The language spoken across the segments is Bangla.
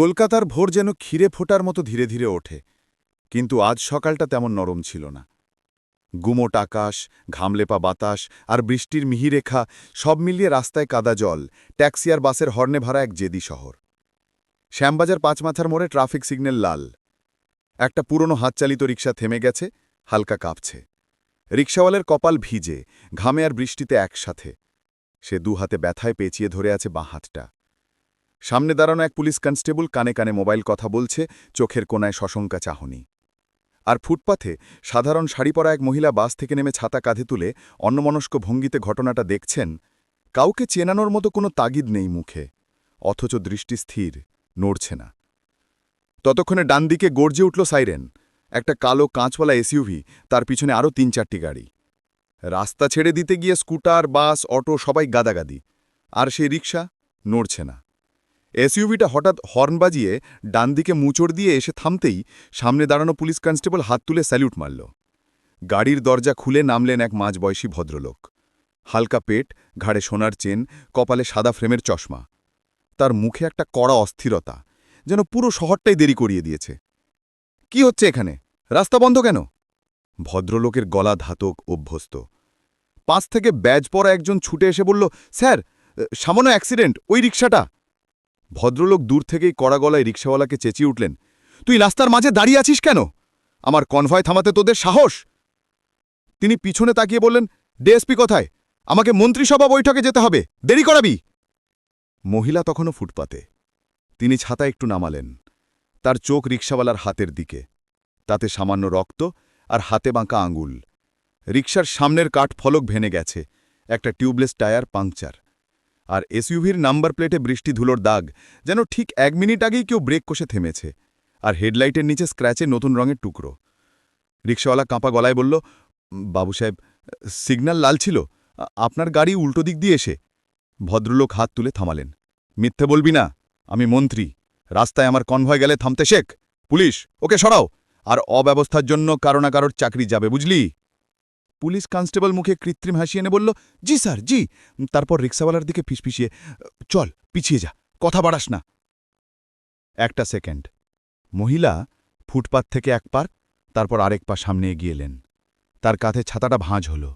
কলকাতার ভোর যেন ক্ষীরে ফোটার মতো ধীরে ধীরে ওঠে, কিন্তু আজ সকালটা তেমন নরম ছিল না। গুমোট আকাশ, ঘামলেপা বাতাস আর বৃষ্টির মিহিরেখা সব মিলিয়ে রাস্তায় কাদা জল, ট্যাক্সি আর বাসের হর্নে ভরা এক জেদি শহর। শ্যামবাজার পাঁচমাথার মোড়ে ট্রাফিক সিগন্যাল লাল। একটা পুরনো হাতচালিত রিক্সা থেমে গেছে, হালকা কাঁপছে। রিক্সাওয়ালের কপাল ভিজে, ঘামে আর বৃষ্টিতে একসাথে। সে দু হাতে ব্যথায় পেঁচিয়ে ধরে আছে বাঁ হাতটা। সামনে দাঁড়ানো এক পুলিশ কনস্টেবল কানে কানে মোবাইল কথা বলছে, চোখের কোনায় সশঙ্কা চাহনি। আর ফুটপাথে সাধারণ শাড়ি পরা এক মহিলা বাস থেকে নেমে ছাতা কাঁধে তুলে অন্যমনস্ক ভঙ্গিতে ঘটনাটা দেখছেন, কাউকে চেনানোর মতো কোনো তাগিদ নেই মুখে, অথচ দৃষ্টি স্থির, নড়ছে না। ততক্ষণে ডান দিকে গর্জে উঠল সাইরেন, একটা কালো কাঁচওয়ালা এসইউভি, তার পিছনে আরও তিন চারটি গাড়ি। রাস্তা ছেড়ে দিতে গিয়ে স্কুটার, বাস, অটো সবাই গাদাগাদি, আর সেই রিক্সা নড়ছে না। এসইউভিটা হঠাৎ হর্ন বাজিয়ে ডান দিকে মুচড় দিয়ে এসে থামতেই সামনে দাঁড়ানো পুলিশ কনস্টেবল হাত তুলে স্যালিউট মারল। গাড়ির দরজা খুলে নামলেন এক মাঝবয়সী ভদ্রলোক। হালকা পেট, ঘাড়ে সোনার চেন, কপালে সাদা ফ্রেমের চশমা। তার মুখে একটা কড়া অস্থিরতা, যেন পুরো শহরটাই দেরি করিয়ে দিয়েছে। কি হচ্ছে এখানে? রাস্তা বন্ধ কেন? ভদ্রলোকের গলা ধাতক অভ্যস্ত। পাঁচ থেকে ব্যাজ পরা একজন ছুটে এসে বলল, স্যার, সামান্য অ্যাক্সিডেন্ট, ওই রিক্সাটা ভদ্রলোক দূর থেকেই কড়া গলায় রিক্সাওয়ালাকে চেঁচিয়ে উঠলেন, তুই রাস্তার মাঝে দাঁড়িয়ে আছিস কেন? আমার কনভয় থামাতে তোদের সাহস? তিনি পিছনে তাকিয়ে বললেন ডিএসপি কোথায়? আমাকে মন্ত্রিসভা বৈঠকে যেতে হবে, দেরি করাবি? মহিলা তখনও ফুটপাতে। তিনি ছাতা একটু নামালেন, তার চোখ রিক্সাওয়ালার হাতের দিকে। তাতে সামান্য রক্ত আর হাতে বাঁকা আঙুল। রিক্সার সামনের কাঠ ফলক ভেঙে গেছে, একটা টিউবলেস টায়ার পাংচার আর এসইউভির নাম্বার প্লেটে বৃষ্টি ধুলোর দাগ, যেন ঠিক এক মিনিট আগেই কেউ ব্রেক কষে থেমেছে। আর হেডলাইটের নিচে স্ক্র্যাচে নতুন রঙের টুকরো। রিক্সাওয়ালা কাঁপা গলায় বলল, বাবু সাহেব, সিগন্যাল লাল ছিল। আপনার গাড়ি উল্টো দিক দিয়ে এসে। ভদ্রলোক হাত তুলে থামালেন। মিথ্যে বলবি না, আমি মন্ত্রী। রাস্তায় আমার কনভয় গেলে থামতে শেখ। পুলিশ, ওকে সরাও। আর অব্যবস্থার জন্য কারও না কারোর চাকরি যাবে, বুঝলি? পুলিশ কনস্টেবল মুখে কৃত্রিম হাসি এনে বলল, জি স্যার, জি। তারপর রিক্সাওয়ালার দিকে ফিসফিসিয়ে, চল, পিছিয়ে যা, কথা বাড়াস না। একটা সেকেন্ড। মহিলা ফুটপাত থেকে এক পার, তারপর আরেক পা সামনে এগিয়ে এলেন। তার কাঁধে ছাতাটা ভাঁজ হল।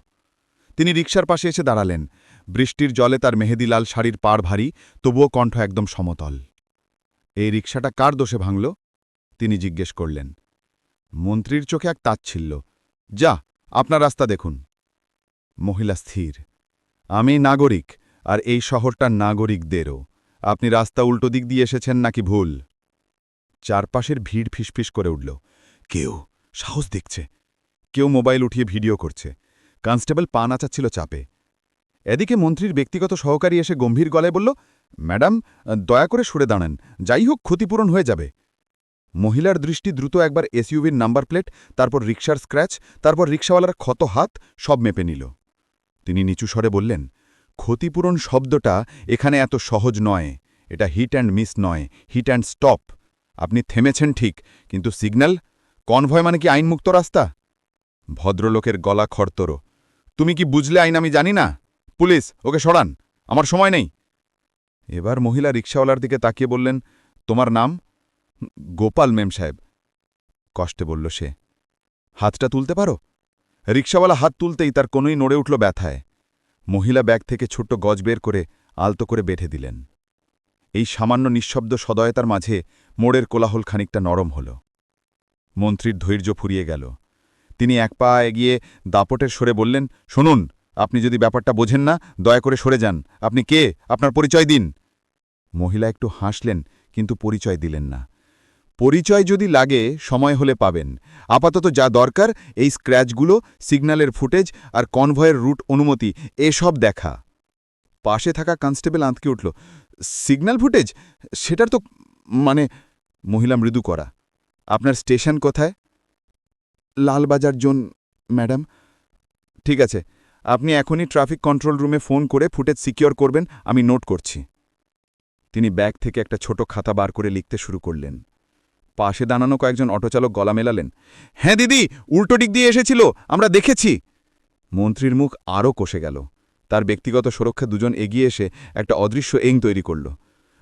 তিনি রিক্সার পাশে এসে দাঁড়ালেন। বৃষ্টির জলে তার মেহেদিলাল শাড়ির পাড় ভারী, তবুও কণ্ঠ একদম সমতল। এই রিক্সাটা কার দোষে ভাঙল? তিনি জিজ্ঞেস করলেন। মন্ত্রীর চোখে এক তাচ্ছিল্য। যা আপনার রাস্তা দেখুন। মহিলা স্থির। আমি নাগরিক, আর এই শহরটার নাগরিকদেরও। আপনি রাস্তা উল্টো দিক দিয়ে এসেছেন নাকি ভুল? চারপাশের ভিড় ফিসফিস করে উঠল। কেউ সাহস দেখছে। কেউ মোবাইল উঠিয়ে ভিডিও করছে। কনস্টেবল পা নাচাচ্ছিল চাপে। এদিকে মন্ত্রীর ব্যক্তিগত সহকারী এসে গম্ভীর গলায় বলল, ম্যাডাম, দয়া করে সরে দাঁড়ান। যাই হোক, ক্ষতিপূরণ হয়ে যাবে। মহিলার দৃষ্টি দ্রুত একবার এসইউভির নাম্বার প্লেট, তারপর রিক্সার স্ক্র্যাচ, তারপর রিক্সাওয়ালার ক্ষত হাত, সব মেপে নিল। তিনি নিচু স্বরে বললেন, ক্ষতিপূরণ শব্দটা এখানে এত সহজ নয়। এটা হিট অ্যান্ড মিস নয়, হিট অ্যান্ড স্টপ। আপনি থেমেছেন ঠিক, কিন্তু সিগন্যাল, কনভয় মানে কি আইনমুক্ত রাস্তা? ভদ্রলোকের গলা খরতর তুমি কি বুঝলে আইন আমি জানি না? পুলিশ, ওকে সরান, আমার সময় নেই। এবার মহিলা রিক্সাওয়ালার দিকে তাকিয়ে বললেন, তোমার নাম? গোপাল মেম সাহেব। কষ্টে বলল সে, হাতটা তুলতে পারো? রিক্সাওয়ালা হাত তুলতেই তার কোনোই নড়ে উঠল ব্যথায়। মহিলা ব্যাগ থেকে ছোট্ট গজ বের করে আলতো করে বেঁধে দিলেন। এই সামান্য নিঃশব্দ সদয়তার মাঝে মোড়ের কোলাহল খানিকটা নরম হল। মন্ত্রীর ধৈর্য ফুরিয়ে গেল। তিনি এক পা এগিয়ে দাপটের সরে বললেন, শুনুন, আপনি যদি ব্যাপারটা বোঝেন না, দয়া করে সরে যান। আপনি কে? আপনার পরিচয় দিন। মহিলা একটু হাসলেন, কিন্তু পরিচয় দিলেন না। পরিচয় যদি লাগে, সময় হলে পাবেন। আপাতত যা দরকার, এই স্ক্র্যাচগুলো, সিগন্যালের ফুটেজ আর কনভয়ের রুট অনুমতি, এসব দেখা। পাশে থাকা কনস্টেবল আঁতকে উঠল। Signal footage? সেটার তো মানে মহিলা মৃদু করা। আপনার স্টেশন কোথায়? Lalbazar zone, madam. ঠিক আছে। আপনি এখনই ট্রাফিক কন্ট্রোল রুমে ফোন করে ফুটেজ সিকিওর করবেন, আমি নোট করছি। তিনি ব্যাগ থেকে একটা ছোট খাতা বার করে লিখতে শুরু করলেন। পাশে দাঁড়ানো কয়েকজন অটোচালক গলা মেলালেন। হ্যাঁ দিদি, উল্টো দিক দিয়ে এসেছিল, আমরা দেখেছি। মন্ত্রীর মুখ আরও কষে গেল। তার ব্যক্তিগত সুরক্ষা দুজন এগিয়ে এসে একটা অদৃশ্য এং তৈরি করল।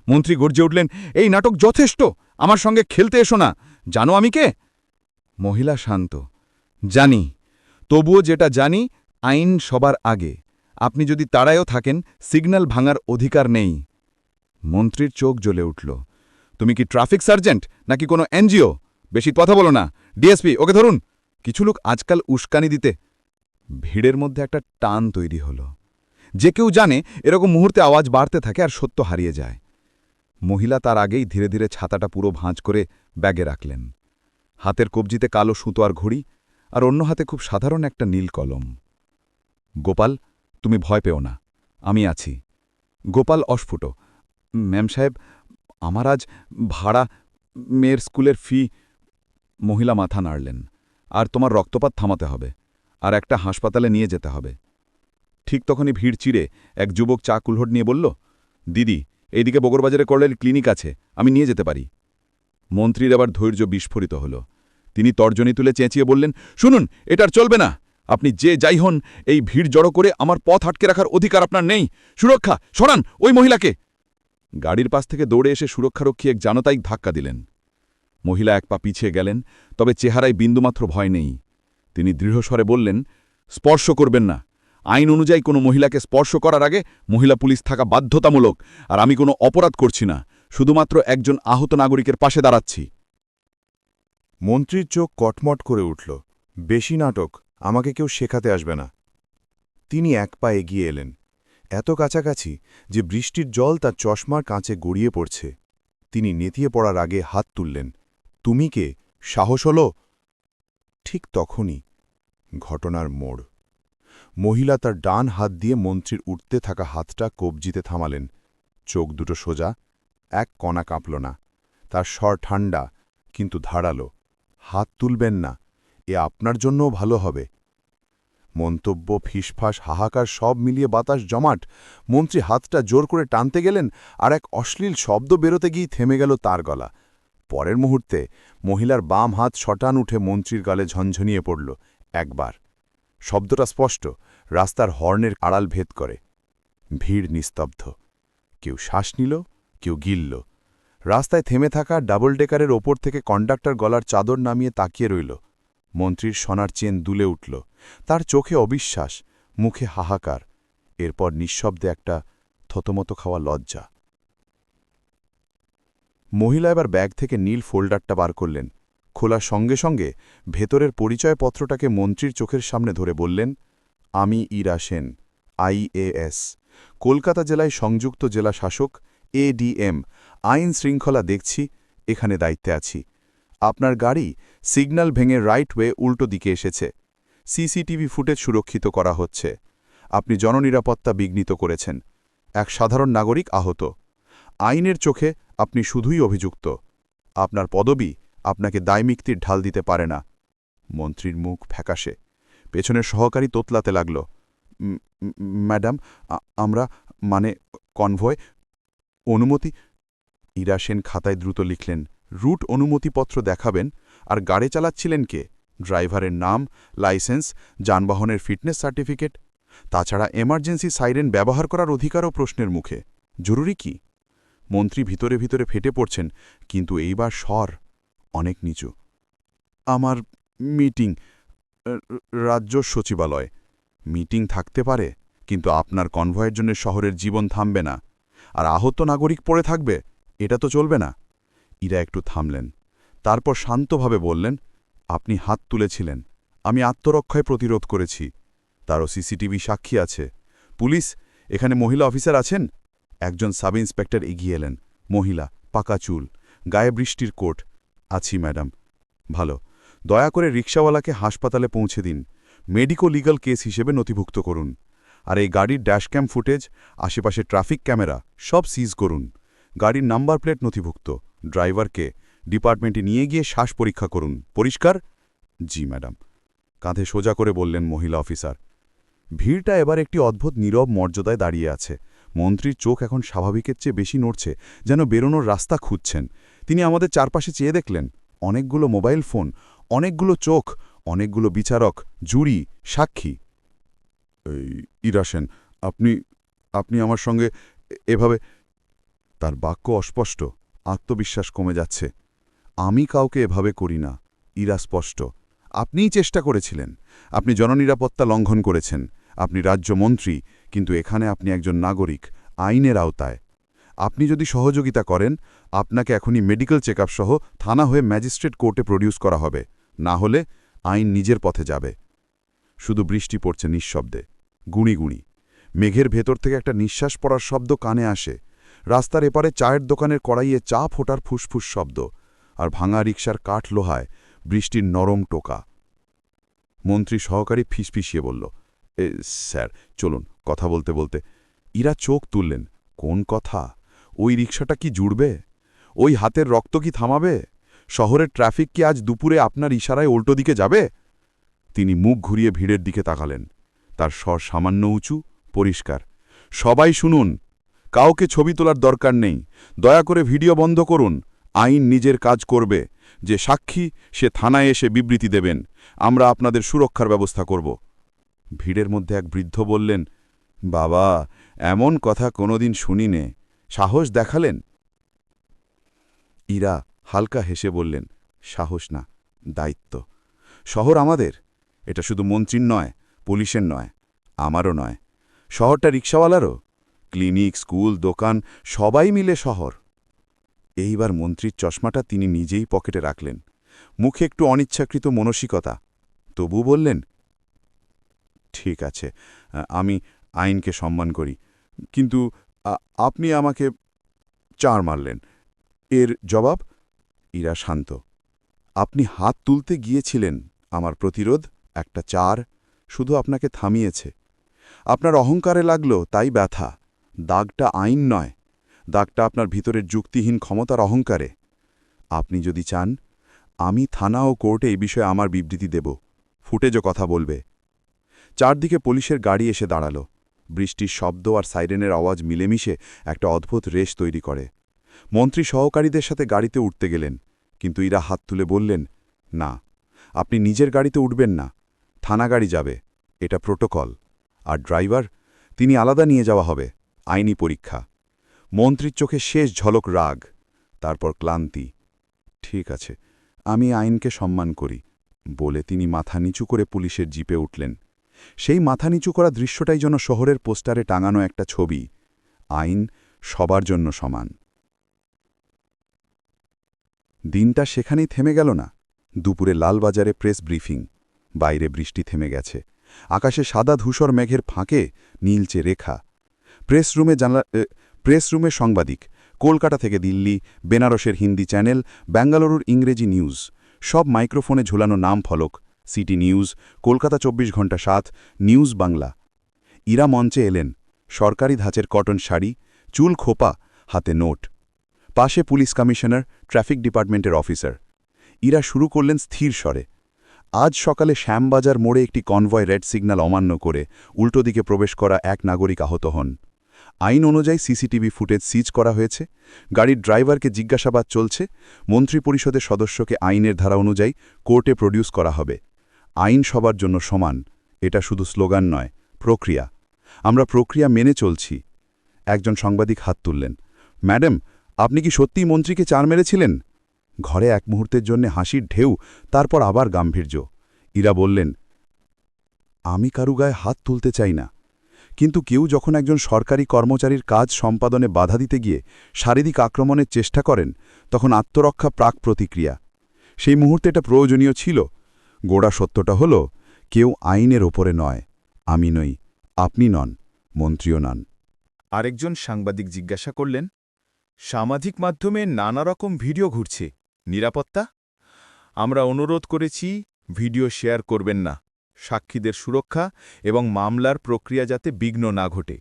মন্ত্রী গর্জে উঠলেন, এই নাটক যথেষ্ট! আমার সঙ্গে খেলতে এসো না। জানো আমি কে? মহিলা শান্ত, জানি। তবুও যেটা জানি, আইন সবার আগে। আপনি যদি তাড়ায়ও থাকেন, সিগন্যাল ভাঙার অধিকার নেই। মন্ত্রীর চোখ জ্বলে উঠল। তুমি কি ট্রাফিক সার্জেন্ট নাকি কোনো এনজিও? বেশি কথা বলো না। ডিএসপি, ওকে ধরুন। কিছু লোক আজকাল উস্কানি দিতে ভিড়ের মধ্যে একটা টান তৈরি হলো। যে কেউ জানে এরকম মুহূর্তে আওয়াজ বাড়তে থাকে আর সত্য হারিয়ে যায়। মহিলা তার আগেই ধীরে ধীরে ছাতাটা পুরো ভাঁজ করে ব্যাগে রাখলেন। হাতের কবজিতে কালো সুতো আর ঘড়ি আর অন্য হাতে খুব সাধারণ একটা নীল কলম। গোপাল, তুমি ভয় পেও না। আমি আছি। গোপাল অস্ফুট। ম্যাম সাহেব আমার আজ ভাড়া মেয়ের স্কুলের ফি। মহিলা মাথা নাড়লেন। আর তোমার রক্তপাত থামাতে হবে। আর একটা হাসপাতালে নিয়ে যেতে হবে। ঠিক তখনই ভিড় চিড়ে এক যুবক চা কুলহট নিয়ে বলল, দিদি, এইদিকে বগরবাজারে করলের ক্লিনিক আছে, আমি নিয়ে যেতে পারি। মন্ত্রীর আবার ধৈর্য বিস্ফোরিত হল। তিনি তর্জনী তুলে চেঁচিয়ে বললেন, শুনুন, এটার চলবে না। আপনি যে যাই হন, এই ভিড় জড়ো করে আমার পথ আটকে রাখার অধিকার আপনার নেই। সুরক্ষা, সরান ওই মহিলাকে। গাড়ির পাশ থেকে দৌড়ে এসে সুরক্ষারক্ষী এক জানতাইক ধাক্কা দিলেন। মহিলা এক পা পিছিয়ে গেলেন, তবে চেহারায় বিন্দুমাত্র ভয় নেই। তিনি দৃঢ়স্বরে বললেন, স্পর্শ করবেন না। আইন অনুযায়ী কোনো মহিলাকে স্পর্শ করার আগে মহিলা পুলিশ থাকা বাধ্যতামূলক, আর আমি কোনো অপরাধ করছি না। শুধুমাত্র একজন আহত নাগরিকের পাশে দাঁড়াচ্ছি। মন্ত্রীর চোখ কটমট করে উঠল। বেশি নাটক, আমাকে কেউ শেখাতে আসবে না। তিনি এক পা এগিয়ে এলেন। এত কাছাকাছি যে বৃষ্টির জল তার চশমার কাঁচে গড়িয়ে পড়ছে। তিনি নেতিয়ে পড়ার আগে হাত তুললেন। তুমি কে? সাহস হল? ঠিক তখনই। ঘটনার মোড়। মহিলা তার ডান হাত দিয়ে মন্ত্রীর উঠতে থাকা হাতটা কবজিতে থামালেন। চোখ দুটো সোজা, এক কণা কাঁপল না। তার স্বর ঠান্ডা কিন্তু ধারালো। হাত তুলবেন না, এ আপনার জন্যও ভালো হবে। মন্তব্য, ফিসফাস, হাহাকার সব মিলিয়ে বাতাস জমাট। মন্ত্রী হাতটা জোর করে টানতে গেলেন আর এক অশ্লীল শব্দ বেরোতে গিয়ে থেমে গেল তার গলা। পরের মুহূর্তে মহিলার বাম হাত শটান উঠে মন্ত্রীর গালে ঝনঝনিয়ে পড়ল একবার। শব্দটা স্পষ্ট, রাস্তার হর্নের আড়াল ভেদ করে। ভিড় নিস্তব্ধ। কেউ শ্বাস নিল, কেউ গিলল। রাস্তায় থেমে থাকা ডাবল ডেকারের ওপর থেকে কন্ডাক্টর গলার চাদর নামিয়ে তাকিয়ে রইল। মন্ত্রীর সোনার চেন দুলে উঠল। তার চোখে অবিশ্বাস, মুখে হাহাকার, এরপর নিঃশব্দে একটা থতমত খাওয়া লজ্জা। মহিলা এবার ব্যাগ থেকে নীল ফোল্ডারটা বার করলেন। খোলার সঙ্গে সঙ্গে ভেতরের পরিচয়পত্রটাকে মন্ত্রীর চোখের সামনে ধরে বললেন, আমি ইরা সেন আইএএস কলকাতা জেলায় সংযুক্ত জেলা শাসক এডিএম আইন শৃঙ্খলা দেখছি, এখানে দায়িত্বে আছি। আপনার গাড়ি সিগন্যাল ভেঙে রাইট ওয়ে উল্টো দিকে এসেছে। সিসিটিভি ফুটেজ সুরক্ষিত করা হচ্ছে। আপনি জননিরাপত্তা বিঘ্নিত করেছেন। এক সাধারণ নাগরিক আহত। আইনের চোখে আপনি শুধুই অভিযুক্ত। আপনার পদবি আপনাকে দায়মিক্তির ঢাল দিতে পারে না। মন্ত্রীর মুখ ফ্যাকাশে। পেছনের সহকারী তোতলাতে লাগল। "উম, উম, ম্যাডাম আমরা মানে কনভয় অনুমতি? ইরা সেন খাতায় দ্রুত লিখলেন। রুট অনুমতিপত্র দেখাবেন আর গাড়ি চালাচ্ছিলেন কে? ড্রাইভারের নাম, লাইসেন্স, যানবাহনের ফিটনেস সার্টিফিকেট। তাছাড়া এমার্জেন্সি সাইরেন ব্যবহার করার অধিকারও প্রশ্নের মুখে। জরুরি কি? মন্ত্রী ভিতরে ভিতরে ফেটে পড়ছেন, কিন্তু এইবার স্বর অনেক নিচু। আমার মিটিং রাজ্য সচিবালয়। মিটিং থাকতে পারে, কিন্তু আপনার কনভয়ের জন্য শহরের জীবন থামবে না। আর আহত নাগরিক পড়ে থাকবে, এটা তো চলবে না। ইরা একটু থামলেন। তারপর শান্তভাবে বললেন, আপনি হাত তুলেছিলেন। আমি আত্মরক্ষায় প্রতিরোধ করেছি। তারও সিসিটিভি সাক্ষী আছে। পুলিশ, এখানে মহিলা অফিসার আছেন? একজন সাব ইন্সপেক্টর এগিয়ে এলেন। মহিলা, পাকা চুল, গায়ে বৃষ্টির কোট। আছি, ম্যাডাম। ভালো। দয়া করে রিক্সাওয়ালাকে হাসপাতালে পৌঁছে দিন। মেডিকো লিগাল কেস হিসেবে নথিভুক্ত করুন। আর এই গাড়ির ড্যাশক্যাম ফুটেজ, আশেপাশে ট্রাফিক ক্যামেরা, সব সিজ করুন। গাড়ির নাম্বার প্লেট নথিভুক্ত। ড্রাইভারকে ডিপার্টমেন্টে নিয়ে গিয়ে শ্বাস পরীক্ষা করুন। পরিষ্কার? জি, ম্যাডাম। কাঁধে সোজা করে বললেন মহিলা অফিসার, ভিড়টা এবার একটি অদ্ভুত নীরব মর্যাদায় দাঁড়িয়ে আছে। মন্ত্রীর চোখ এখন স্বাভাবিকের চেয়ে বেশি নড়ছে, যেন বেরোনোর রাস্তা খুঁজছেন। তিনি আমাদের চারপাশে চেয়ে দেখলেন, অনেকগুলো মোবাইল ফোন, অনেকগুলো চোখ, অনেকগুলো বিচারক জুরি সাক্ষী। ইরাসেন আপনি আপনি আমার সঙ্গে এভাবে তার বাক্য অস্পষ্ট। আত্মবিশ্বাস কমে যাচ্ছে। আমি কাউকে এভাবে করি না, ইরা স্পষ্ট। আপনিই চেষ্টা করেছিলেন। আপনি জননিরাপত্তা লঙ্ঘন করেছেন। আপনি রাজ্যমন্ত্রী কিন্তু এখানে আপনি একজন নাগরিক, আইনের আওতায়। আপনি যদি সহযোগিতা করেন, আপনাকে এখনই মেডিকেল চেক সহ থানা হয়ে ম্যাজিস্ট্রেট কোর্টে প্রডিউস করা হবে। না হলে আইন নিজের পথে যাবে। শুধু বৃষ্টি পড়ছে নিঃশব্দে। গুঁড়ি গুঁড়ি মেঘের ভেতর থেকে একটা নিঃশ্বাস পড়ার শব্দ কানে আসে। রাস্তার এপারে চায়ের দোকানের কড়াইয়ে চা ফোটার ফুসফুস শব্দ, আর ভাঙা রিকশার কাঠ লোহায় বৃষ্টির নরম টোকা। মন্ত্রী সহকারী ফিসফিসিয়ে বলল, এ, স্যার, চলুন, কথা বলতে বলতে। ইরা চোখ তুললেন, কোন কথা? ওই রিকশাটা কি জুড়বে? ওই হাতের রক্ত কি থামাবে? শহরের ট্রাফিক কি আজ দুপুরে আপনার ইশারায় উল্টো দিকে যাবে? তিনি মুখ ঘুরিয়ে ভিড়ের দিকে তাকালেন। তার স্বর সামান্য উঁচু, পরিষ্কার। সবাই শুনুন কাউকে ছবি তোলার দরকার নেই। দয়া করে ভিডিও বন্ধ করুন। আইন নিজের কাজ করবে। যে সাক্ষী, সে থানায় এসে বিবৃতি দেবেন। আমরা আপনাদের সুরক্ষার ব্যবস্থা করব। ভিড়ের মধ্যে এক বৃদ্ধ বললেন, বাবা, এমন কথা কোনোদিন শুনিনে। সাহস দেখালেন? ইরা হালকা হেসে বললেন, সাহস না, দায়িত্ব। শহর আমাদের। এটা শুধু মন্ত্রীর নয়, পুলিশের নয়, আমারও নয়। শহরটা রিক্সাওয়ালারও। ক্লিনিক, স্কুল, দোকান, সবাই মিলে শহর। এইবার মন্ত্রীর চশমাটা তিনি নিজেই পকেটে রাখলেন। মুখে একটু অনিচ্ছাকৃত মনসিকতা। তবু বললেন, ঠিক আছে, আমি আইনকে সম্মান করি। কিন্তু আপনি আমাকে চার মারলেন। এর জবাব, ইরা শান্ত। আপনি হাত তুলতে গিয়েছিলেন আমার প্রতিরোধ, একটা চার শুধু আপনাকে থামিয়েছে। আপনার অহংকারে লাগল, তাই ব্যথা। দাগটা আইন নয়, দাগটা আপনার ভিতরের যুক্তিহীন ক্ষমতার অহংকারে। আপনি যদি চান, আমি থানা ও কোর্টে এই বিষয়ে আমার বিবৃতি দেব, ফুটেজও কথা বলবে। চারদিকে পুলিশের গাড়ি এসে দাঁড়াল। বৃষ্টির শব্দ আর সাইরেনের আওয়াজ মিলেমিশে একটা অদ্ভুত রেশ তৈরি করে। মন্ত্রী সহকারীদের সাথে গাড়িতে উঠতে গেলেন, কিন্তু ইরা হাত তুলে বললেন, না, আপনি নিজের গাড়িতে উঠবেন না, থানা গাড়ি যাবে, এটা প্রোটোকল, আর ড্রাইভার, তিনি আলাদা নিয়ে যাওয়া হবে। আইনি পরীক্ষা। মন্ত্রীর চোখে শেষ ঝলক রাগ, তারপর ক্লান্তি। ঠিক আছে, আমি আইনকে সম্মান করি, বলে তিনি মাথা নিচু করে পুলিশের জিপে উঠলেন। সেই মাথা নিচু করা দৃশ্যটাই যেন শহরের পোস্টারে টাঙানো একটা ছবি, আইন সবার জন্য সমান। দিনটা সেখানেই থেমে গেল না। দুপুরে লালবাজারে প্রেস ব্রিফিং, বাইরে বৃষ্টি থেমে গেছে। আকাশে সাদা ধূসর মেঘের ফাঁকে, নীলচে রেখা। প্রেস রুমে জানলা প্রেস রুমে সাংবাদিক। কলকাতা থেকে দিল্লি, বেনারসের হিন্দি চ্যানেল, ব্যাঙ্গালুরুর ইংরেজি নিউজ। সব মাইক্রোফোনে ঝুলানো নাম ফলক, সিটি নিউজ, কলকাতা চব্বিশ ঘণ্টা সাত, নিউজ বাংলা। ইরা মঞ্চে এলেন, সরকারি ধাঁচের কটন শাড়ি, চুল খোপা, হাতে নোট। পাশে পুলিশ কমিশনার, ট্রাফিক ডিপার্টমেন্টের অফিসার। ইরা শুরু করলেন স্থির স্বরে। আজ সকালে শ্যামবাজার মোড়ে একটি কনভয় রেড সিগন্যাল অমান্য করে উল্টো দিকে প্রবেশ করা এক নাগরিক আহত হন। আইন অনুযায়ী সিসিটিভি ফুটেজ সিজ করা হয়েছে, গাড়ির ড্রাইভারকে জিজ্ঞাসাবাদ চলছে, মন্ত্রিপরিষদের সদস্যকে আইনের ধারা অনুযায়ী কোর্টে প্রডিউস করা হবে। আইন সবার জন্য সমান, এটা শুধু স্লোগান নয়, প্রক্রিয়া। আমরা প্রক্রিয়া মেনে চলছি। একজন সাংবাদিক হাত তুললেন, ম্যাডাম, আপনি কি সত্যিই মন্ত্রীকে চার মেরেছিলেন? ঘরে এক মুহূর্তের জন্য হাসির ঢেউ, তারপর আবার গাম্ভীর্য। ইরা বললেন, আমি কারু গায়ে হাত তুলতে চাই না। কিন্তু কেউ যখন একজন সরকারি কর্মচারীর কাজ সম্পাদনে বাধা দিতে গিয়ে শারীরিক আক্রমণের চেষ্টা করেন, তখন আত্মরক্ষা প্রাক প্রতিক্রিয়া। সেই মুহূর্তে এটা প্রয়োজনীয় ছিল। গোড়া সত্যটা হল, কেউ আইনের ওপরে নয়। আমি নই, আপনি নন, মন্ত্রীও নন। আরেকজন সাংবাদিক জিজ্ঞাসা করলেন, সামাজিক মাধ্যমে নানা রকম ভিডিও ঘুরছে, নিরাপত্তা? আমরা অনুরোধ করেছি, ভিডিও শেয়ার করবেন না। সাক্ষীদের সুরক্ষা এবং মামলার প্রক্রিয়া যাতে বিঘ্ন না ঘটে।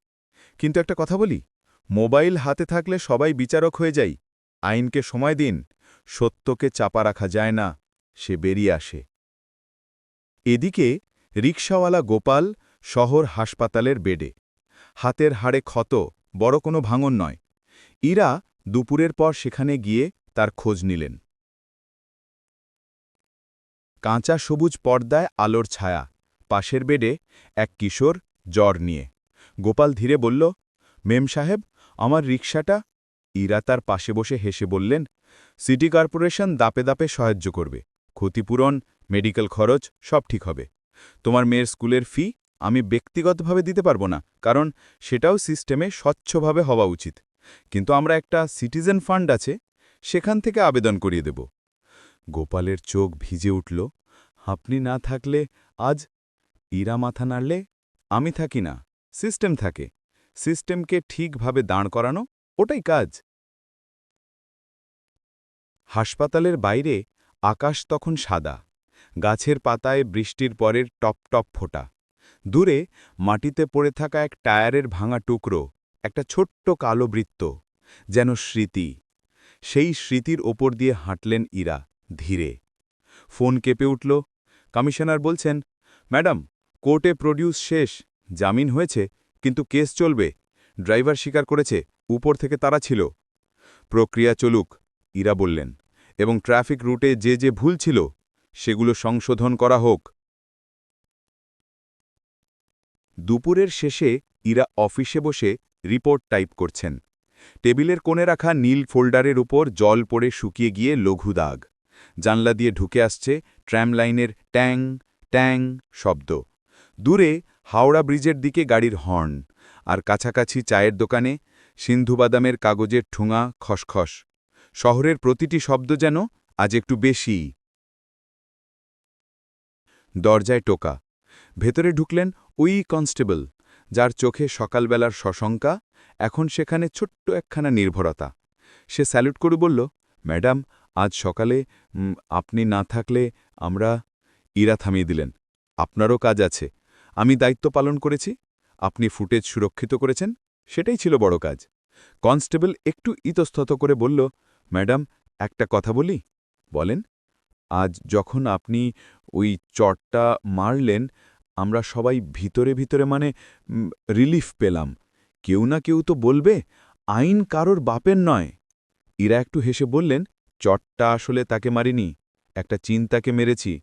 কিন্তু একটা কথা বলি, মোবাইল হাতে থাকলে সবাই বিচারক হয়ে যাই। আইনকে সময় দিন, সত্যকে চাপা রাখা যায় না, সে বেরিয়ে আসে। এদিকে রিকশাওয়ালা গোপাল শহর হাসপাতালের বেডে। হাতের হাড়ে ক্ষত, বড় কোনো ভাঙন নয়। ইরা দুপুরের পর সেখানে গিয়ে তার খোঁজ নিলেন। কাঁচা সবুজ পর্দায় আলোর ছায়া। পাশের বেডে এক কিশোর জ্বর নিয়ে। গোপাল ধীরে বলল, মেম সাহেব, আমার রিকশাটা? ইরা তার পাশে বসে হেসে বললেন, সিটি কর্পোরেশন দাপে দাপে সাহায্য করবে। ক্ষতিপূরণ, মেডিকেল খরচ, সব ঠিক হবে। তোমার মেয়ের স্কুলের ফি আমি ব্যক্তিগতভাবে দিতে পারব না, কারণ সেটাও সিস্টেমে স্বচ্ছভাবে হওয়া উচিত। কিন্তু আমরা একটা সিটিজেন ফান্ড আছে, সেখান থেকে আবেদন করিয়ে দেব। গোপালের চোখ ভিজে উঠল, আপনি না থাকলে আজ ইরা মাথা নাড়লে? আমি থাকি না, সিস্টেম থাকে। সিস্টেমকে ঠিকভাবে দাঁড় করানো, ওটাই কাজ। হাসপাতালের বাইরে আকাশ তখন সাদা, গাছের পাতায় বৃষ্টির পরের টপ টপ ফোটা। দূরে মাটিতে পড়ে থাকা এক টায়ারের ভাঙা টুকরো, একটা ছোট্ট কালো বৃত্ত, যেন স্মৃতি। সেই স্মৃতির ওপর দিয়ে হাঁটলেন ইরা। ধীরে। ফোন কেঁপে উঠল। কমিশনার বলছেন, ম্যাডাম, কোর্টে প্রডিউস শেষ, জামিন হয়েছে, কিন্তু কেস চলবে। ড্রাইভার স্বীকার করেছে, উপর থেকে তারা ছিল। প্রক্রিয়া চলুক, ইরা বললেন, এবং ট্রাফিক রুটে যে যে ভুল ছিল, সেগুলো সংশোধন করা হোক। দুপুরের শেষে ইরা অফিসে বসে রিপোর্ট টাইপ করছেন। টেবিলের কোণে রাখা নীল ফোল্ডারের উপর জল পড়ে শুকিয়ে গিয়ে লঘু দাগ। জানলা দিয়ে ঢুকে আসছে ট্র্যাম লাইনের ট্যাং ট্যাং শব্দ। দূরে হাওড়া ব্রিজের দিকে গাড়ির হর্ন আর কাছাকাছি চায়ের দোকানে সিন্ধুবাদামের কাগজের ঠুঙা খসখস। শহরের প্রতিটি শব্দ যেন আজ একটু বেশি। দরজায় টোকা। ভেতরে ঢুকলেন ওই কনস্টেবল, যার চোখে সকালবেলার সশঙ্কা, এখন সেখানে ছোট্ট একখানা নির্ভরতা। সে স্যালুট করে বলল, ম্যাডাম আজ সকালে আপনি না থাকলে আমরা ইরা থামিয়ে দিলেন। আপনারও কাজ আছে। আমি দায়িত্ব পালন করেছি। আপনি ফুটেজ সুরক্ষিত করেছেন। সেটাই ছিল বড় কাজ। কনস্টেবল একটু ইতস্তত করে বলল, ম্যাডাম, একটা কথা বলি? বলেন, আজ যখন আপনি ওই চটটা মারলেন, আমরা সবাই ভিতরে ভিতরে মানে রিলিফ পেলাম। কেউ না কেউ তো বলবে, আইন কারোর বাপের নয়। ইরা একটু হেসে বললেন চটটা আসলে তাকে মারিনি, একটা চিন্তাকে মেরেছি,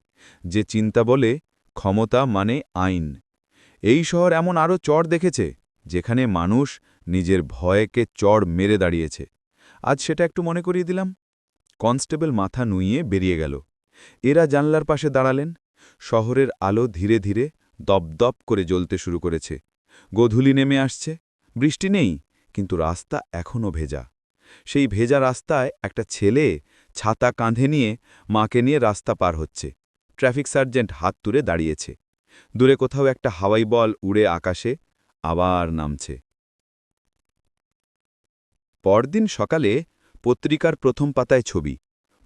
যে চিন্তা বলে ক্ষমতা মানে আইন। এই শহর এমন আরও চর দেখেছে, যেখানে মানুষ নিজের ভয়কে চড় মেরে দাঁড়িয়েছে। আজ সেটা একটু মনে করিয়ে দিলাম। কনস্টেবল মাথা নুইয়ে বেরিয়ে গেল। এরা জানলার পাশে দাঁড়ালেন। শহরের আলো ধীরে ধীরে দপদপ করে জ্বলতে শুরু করেছে। গোধূলি নেমে আসছে। বৃষ্টি নেই, কিন্তু রাস্তা এখনও ভেজা। সেই ভেজা রাস্তায় একটা ছেলে ছাতা কাঁধে নিয়ে মাকে নিয়ে রাস্তা পার হচ্ছে। ট্রাফিক সার্জেন্ট হাত তুলে দাঁড়িয়েছে। দূরে কোথাও একটা হাওয়াই বল উড়ে আকাশে আবার নামছে। পরদিন সকালে পত্রিকার প্রথম পাতায় ছবি,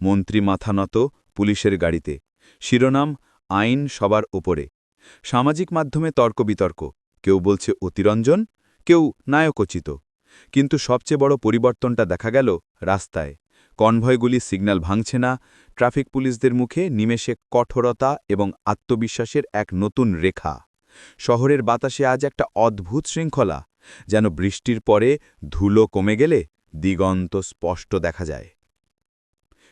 মন্ত্রী মাথা নত পুলিশের গাড়িতে, শিরোনাম, আইন সবার ওপরে। সামাজিক মাধ্যমে তর্ক বিতর্ক কেউ বলছে অতিরঞ্জন, কেউ নায়কোচিত। কিন্তু সবচেয়ে বড় পরিবর্তনটা দেখা গেল রাস্তায়। কনভয়গুলি সিগন্যাল ভাঙছে না, ট্রাফিক পুলিশদের মুখে নিমেষে কঠোরতা এবং আত্মবিশ্বাসের এক নতুন রেখা। শহরের বাতাসে আজ একটা অদ্ভুত শৃঙ্খলা, যেন বৃষ্টির পরে ধুলো কমে গেলে দিগন্ত স্পষ্ট দেখা যায়।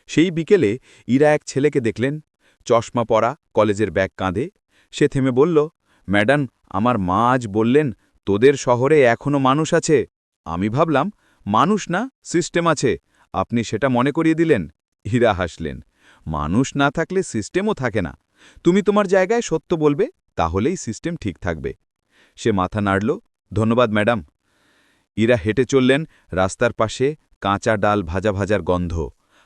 সেই বিকেলে ইরা এক ছেলেকে দেখলেন, চশমা পরা, কলেজের ব্যাগ কাঁধে। সে থেমে বলল, ম্যাডাম, আমার মা আজ বললেন, তোদের শহরে এখনও মানুষ আছে। আমি ভাবলাম, মানুষ না, সিস্টেম আছে। আপনি সেটা মনে করিয়ে দিলেন, হীরা হাসলেন। মানুষ না থাকলে সিস্টেমও থাকে না। তুমি তোমার জায়গায় সত্য বলবে, তাহলেই সিস্টেম ঠিক থাকবে। সে মাথা নাড়ল, ধন্যবাদ, ম্যাডাম। ইরা হেঁটে চললেন, রাস্তার পাশে কাঁচা ডাল ভাজা ভাজার গন্ধ।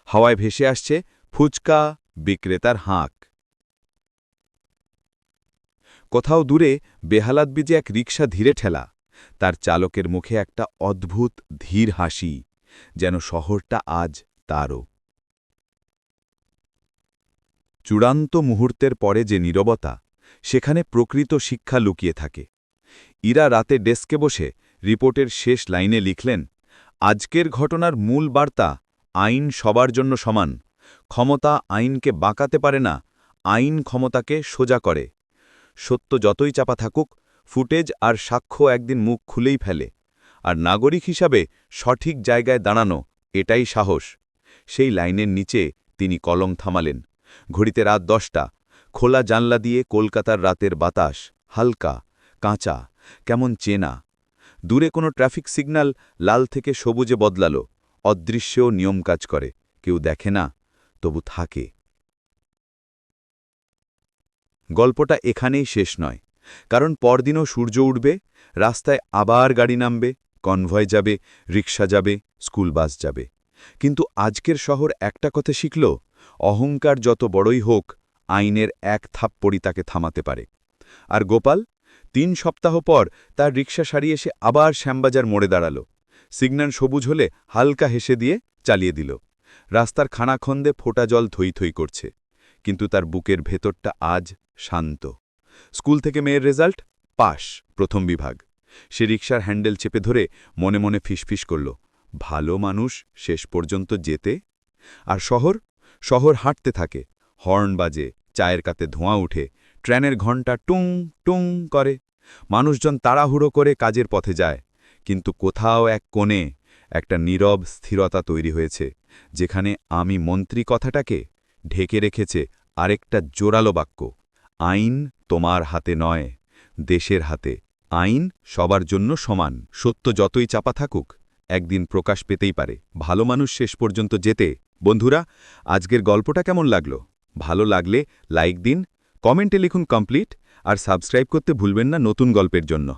হাওয়ায় ভেসে আসছে ফুচকা বিক্রেতার হাঁক। কোথাও দূরে বেহালাত বিজে এক রিক্সা ধীরে ঠেলা। তার চালকের মুখে একটা অদ্ভুত ধীর হাসি। যেন শহরটা আজ তারও। চূড়ান্ত মুহূর্তের পরে যে নীরবতা, সেখানে প্রকৃত শিক্ষা লুকিয়ে থাকে। ইরা রাতে ডেস্কে বসে রিপোর্টের শেষ লাইনে লিখলেন, আজকের ঘটনার মূল বার্তা আইন সবার জন্য সমান। ক্ষমতা আইনকে বাঁকাতে পারে না, আইন ক্ষমতাকে সোজা করে। সত্য যতই চাপা থাকুক, ফুটেজ আর সাক্ষ্য একদিন মুখ খুলেই ফেলে। আর নাগরিক হিসাবে সঠিক জায়গায় দাঁড়ানো এটাই সাহস। সেই লাইনের নিচে তিনি কলম থামালেন। ঘড়িতে রাত দশটা। খোলা জানলা দিয়ে কলকাতার রাতের বাতাস হালকা, কাঁচা, কেমন চেনা। দূরে কোনো ট্রাফিক সিগন্যাল লাল থেকে সবুজে বদলাল। অদৃশ্যেও নিয়ম কাজ করে। কেউ দেখে না, তবু থাকে। গল্পটা এখানেই শেষ নয়। কারণ পরদিনও সূর্য উঠবে, রাস্তায় আবার গাড়ি নামবে কনভয় যাবে, রিক্সা যাবে, স্কুল বাস যাবে। কিন্তু আজকের শহর একটা কথা শিখল, অহংকার যত বড়ই হোক, আইনের এক থাপ্পড়ি তাকে থামাতে পারে। আর গোপাল, তিন সপ্তাহ পর তার রিক্সা সারিয়ে এসে আবার শ্যামবাজার মোড়ে দাঁড়াল। সিগন্যাল সবুজ হলে হালকা হেসে দিয়ে চালিয়ে দিল। রাস্তার খানাখন্দে ফোটা জল থই থই করছে। কিন্তু তার বুকের ভেতরটা আজ শান্ত। স্কুল থেকে মেয়ের রেজাল্ট পাশ, প্রথম বিভাগ। সে রিক্সার হ্যান্ডেল চেপে ধরে মনে মনে ফিসফিস করল, ভালো মানুষ শেষ পর্যন্ত যেতে? আর শহর শহর হাঁটতে থাকে, হর্ন বাজে, চায়ের কাতে ধোঁয়া উঠে, ট্রেনের ঘণ্টা টুং টুং করে। মানুষজন তাড়াহুড়ো করে কাজের পথে যায়, কিন্তু কোথাও এক কোণে একটা নীরব স্থিরতা তৈরি হয়েছে, যেখানে আমি মন্ত্রী কথাটাকে ঢেকে রেখেছে আরেকটা জোরালো বাক্য, আইন তোমার হাতে নয়, দেশের হাতে। আইন সবার জন্য সমান, সত্য যতই চাপা থাকুক, একদিন প্রকাশ পেতেই পারে। ভালো মানুষ শেষ পর্যন্ত যেতে বন্ধুরা, আজকের গল্পটা কেমন লাগল? ভালো লাগলে লাইক দিন, কমেন্টে লিখুন কমপ্লিট, আর সাবস্ক্রাইব করতে ভুলবেন না নতুন গল্পের জন্য।